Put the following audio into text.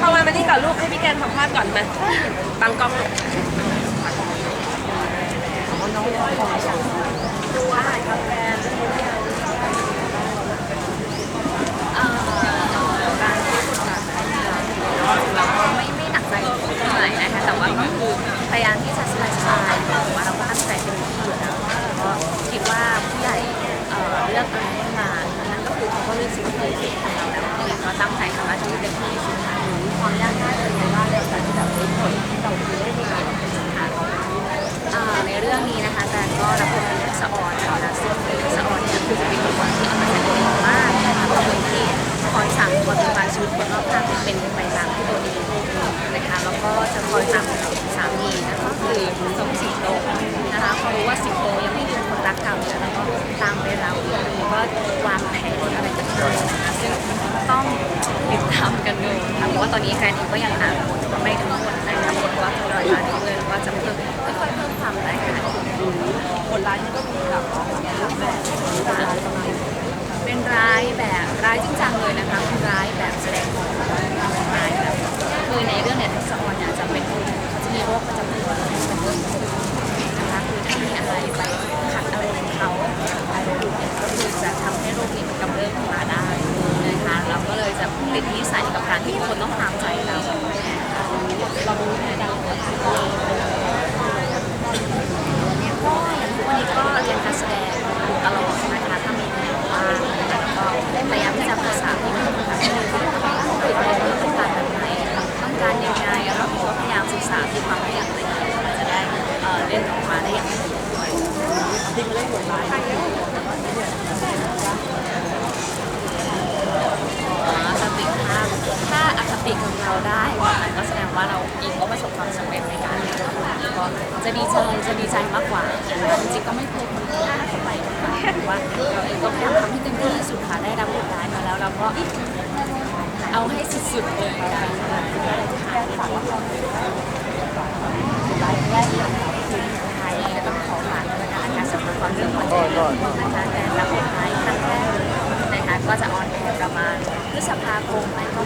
พอมามันนี่กับลูกให้พี่แกนทำภาพก่อนมาบังกล้องลูก ชีวิตคนรอบข้างเป็นไปตามที่ตัวเองนะคะแล้วก็จะคอยตามสามีนะก็คือสมศรีโตนะคะเขารู้ว่าสิงโตยังไม่ยืนคนรักเก่าแล้วก็ตามไปแล้วก็วางแผนอะไรต่างๆนะซึ่งต้องติดตามกันดูค่ะเพราะว่าตอนนี้แฟนเองก็ยังอ่านบทไม่ทั้งหมดนะคะบทว่าเป็นรอยร่านเงินว่าจะเพิ่มค่อยๆเพิ่มความหลากหลายบทร้ายนี่ก็มีแบบ Gracias. จะดีใจจะดีใจมากกว่าจริงๆก็ไม่เคยคนที่น่าเข้าไปหรือว่าเราเองก็พยายามทำให้เต็มที่สุดค่ะได้รับผลบาทมาแล้วเราก็เอาให้สุดๆเลยค่ะก็จะออนแอร์ประมาณพฤษภาคมแล้วก็